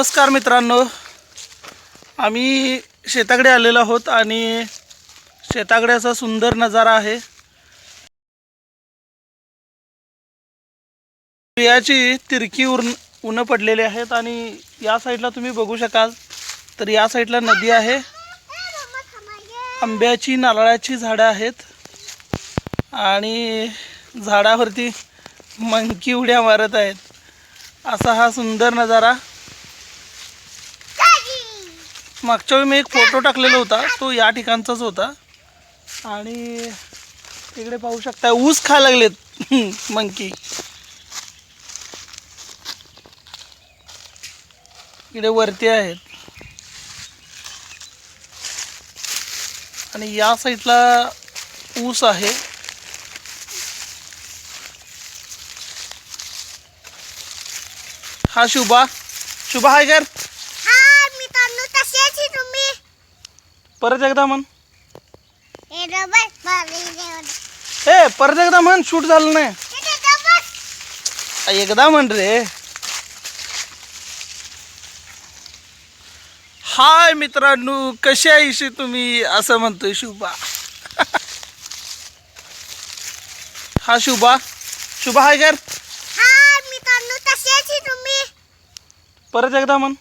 नमस्कार मित्रांनो. आम्ही शेताकडे आलेलो आहोत आणि शेताकडे असा सुंदर नजारा आहे. याची तिरकी उन उनं पडलेली आहेत आणि या साईडला तुम्ही बघू शकाल. तर या साईडला नदी आहे. आंब्याची नारळाची झाडं आहेत. आणि झाडावरती मंकी उड्या मारत आहेत. असा हा सुंदर नजारा. मागच्या वेळी मी एक फोटो टाकलेला होता तो या ठिकाणचाच होता. आणि तिकडे पाहू शकता ऊस खायला लागलेत. मंकी. इकडे वरती आहेत. आणि या साईडला ऊस आहे. हा शुभा. शुभा हाय कर हा मित्रांनो तसेच आहे तुम्ही परत एकदा म्हण. हे ए परत एकदा म्हण शूट झालं नाही. एकदा म्हण रे. हाय मित्रांनो कशी आयुष्य तुम्ही? असं म्हणतोय शुभा. हा शुभा. शुभा हाय कर. परत एकदा म्हण.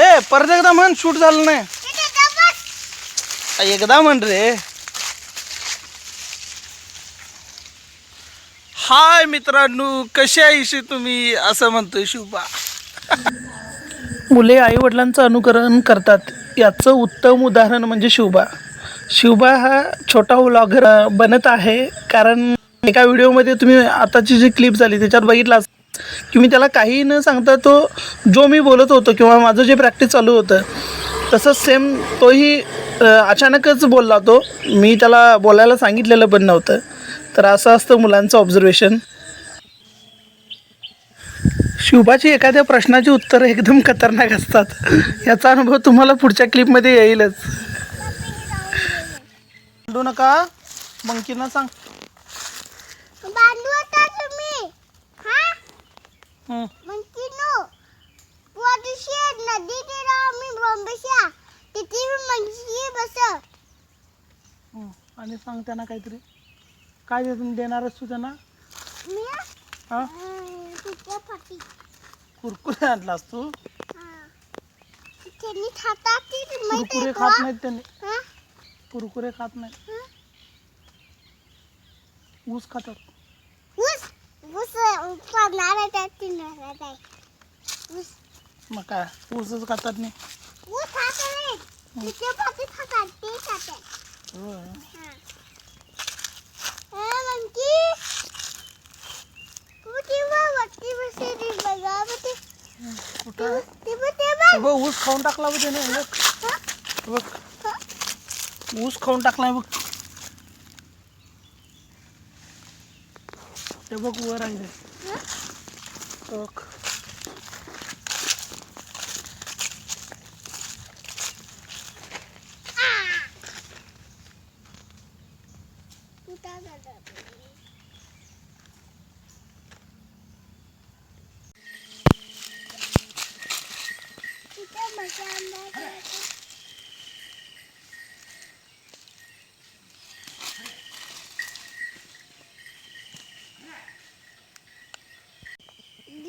ए परत एकदा म्हण शूट झालं नाही. एकदा म्हण रे. हाय मित्रांनो कशी आयुष्य तुम्ही? असं म्हणतोय शुभा. मुले आई वडिलांचं अनुकरण करतात. याचं उत्तम उदाहरण म्हणजे शिवबा शिवबा हा छोटा व्लॉगर बनत आहे कारण एका व्हिडिओमध्ये तुम्ही आताची जी क्लिप झाली त्याच्यात बघितला असेल. की मी त्याला काही न सांगता तो जो मी बोलत होतो किंवा माझं जे प्रॅक्टिस चालू होतं तसंच सेम तोही अचानकच बोलला तो. मी त्याला बोलायला सांगितलेलं पण नव्हतं. तर असं असतं मुलांचं ऑब्झर्वेशन शिवबाची एखाद्या प्रश्नाची उत्तरं एकदम खतरनाक असतात. याचा अनुभव तुम्हाला पुढच्या क्लिपमध्ये येईलच. भांडू नका. मंकीना सांग बांधू आता तुम्ही हा हं. मग किनो पोटशी नदी ते राव मी बॉम्बेशा तिथे मी मंची बस. आणि सांग त्यांना काहीतरी. काय दे- देणारच तू त्यांना? मी? हां? कुरकुरे आणलास तू? त्यांनी खातात ती माहिती कुरकुरे खात? नाहीत त्यांनी. हा? कुरकुरे खात नाहीत. हा? ऊस खातात. ऊस पडणार आहे त्यात आहे ऊस मग काय? ऊसच खातात नाही? ऊस खात नाही खातात ते खातात होय. मंकी वरती बसली बघा मग कुठं ते बघ ते बघ बघ ऊस खाऊन टाकला बघ त्याने. बघ. बघ. ऊस खाऊन टाकलाय बघ. ते बघ वर आहे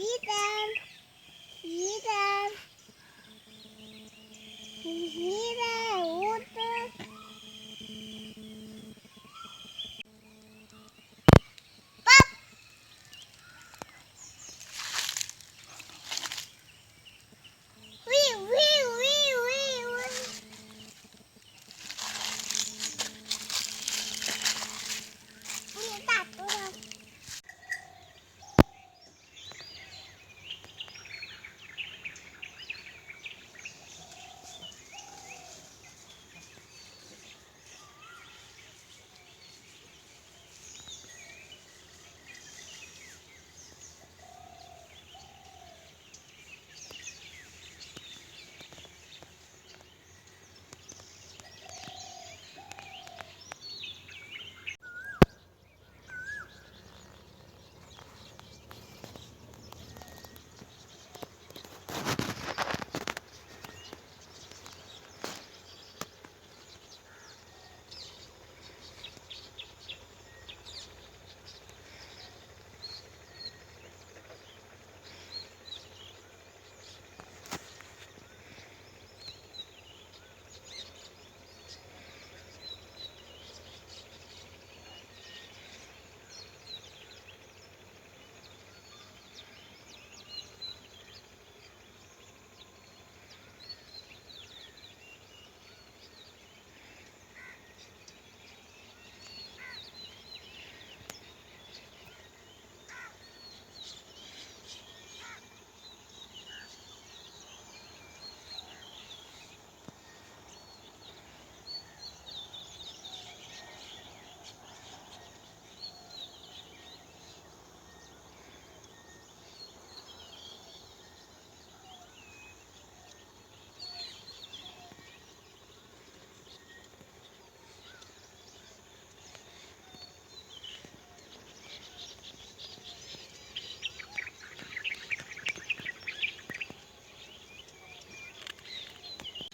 eat them. Eat them.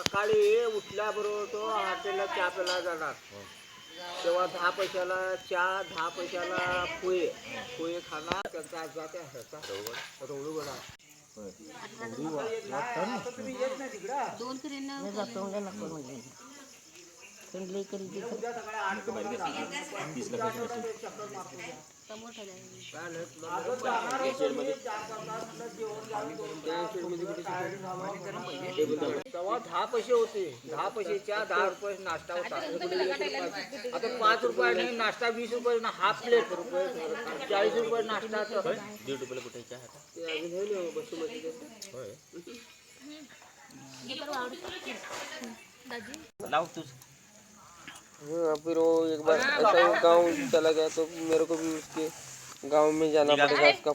सकाळी उठल्याबरोबर तो हॉटेलला चहा प्यायला जाणार. तेव्हा दहा पैशाला चहा दहा पैशाला पोहे. पोहे खाणार त्यांचा आज जाते ह्याचा तेव्हा दहा पैसे होते. दहा पैसेच्या दहा रुपये नाश्ता होता. आता पाच रुपयाने नाश्ता वीस रुपये ना हाफ प्लेट रुपये चाळीस रुपये नाश्ता दीड रुपये कुठे हाँ, फिर वो एक बार ऐसा गाँव चला गया तो मेरे को भी उसके गांव में जाना पड़ेगा उसका।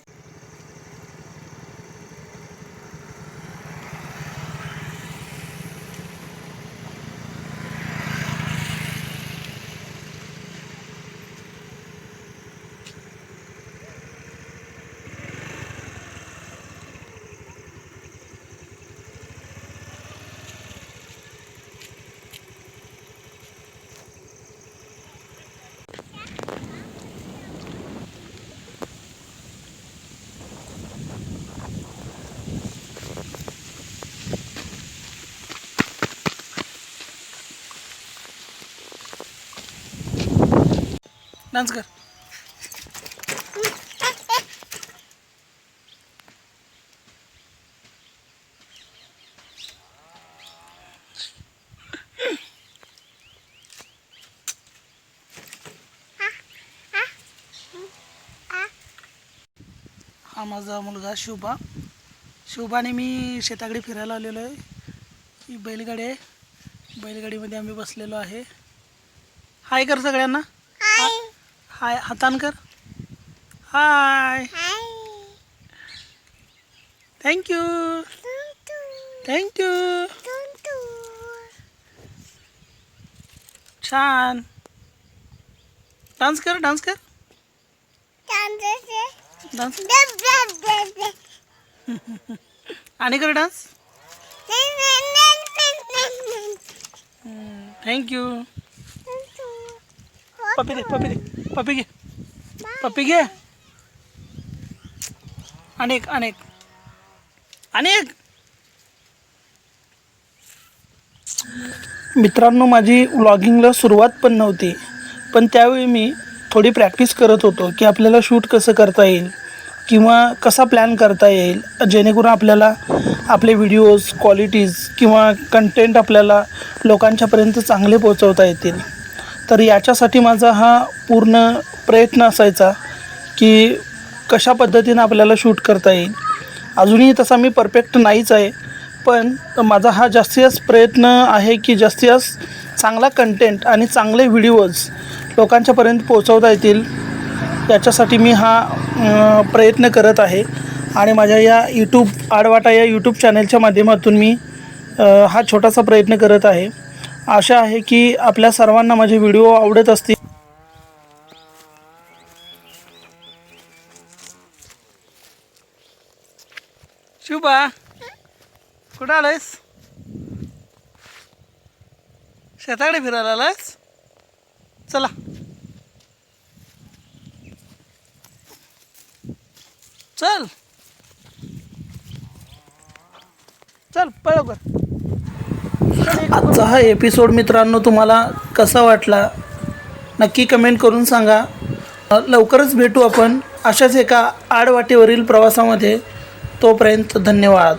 डान्स कर. हा माझा मुलगा शुभा. शुभाने मी शेताकडे फिरायला आलेलो आहे. ही बैलगाडी आहे. बैलगाडीमध्ये आम्ही बसलेलो आहे. हाय कर सगळ्यांना. हाय हातान कर. Hi. Thank you thank you छान. डान्स कर डान्स कर. डान्स आणि कर डान्स थँक्यू पप्पी दे पप्पी दे पप्पी घे. पप्पी घे. अनेक अनेक. अनेक. मित्रांनो माझी व्लॉगिंगला सुरुवात पण नव्हती पण त्यावेळी मी थोडी प्रॅक्टिस करत होतो की आपल्याला शूट कसं करता येईल किंवा कसा प्लॅन करता येईल जेणेकरून आपल्याला आपले व्हिडिओज क्वालिटीज किंवा कंटेंट आपल्याला लोकांच्यापर्यंत चांगले पोचवता येतील. तर याच्यासाठी माझा हा पूर्ण प्रयत्न असायचा की कशा पद्धतीनं आपल्याला शूट करता येईल. अजूनही तसा मी परफेक्ट नाहीच आहे पण माझा हा जास्तीत जास्त प्रयत्न आहे की जास्तीत जास्त चांगला कंटेंट आणि चांगले व्हिडिओज लोकांच्यापर्यंत पोहोचवता येतील. याच्यासाठी मी हा प्रयत्न करत आहे. आणि माझ्या या यूट्यूब आडवाटा या यूट्यूब चॅनलच्या माध्यमातून मी हा छोटासा प्रयत्न करत आहे. आशा आहे की आपल्या सर्वांना माझे व्हिडिओ आवडत असतील. शुभा कुठं आलायस? शेताकडे फिरायला आलायस? चला. चल. चल पळ आजचा हा एपिसोड मित्रांनो तुम्हाला कसा वाटला? नक्की कमेंट करून सांगा. लवकरच भेटू आपण अशाच एका आडवाटेवरील प्रवासामध्ये. तोपर्यंत धन्यवाद.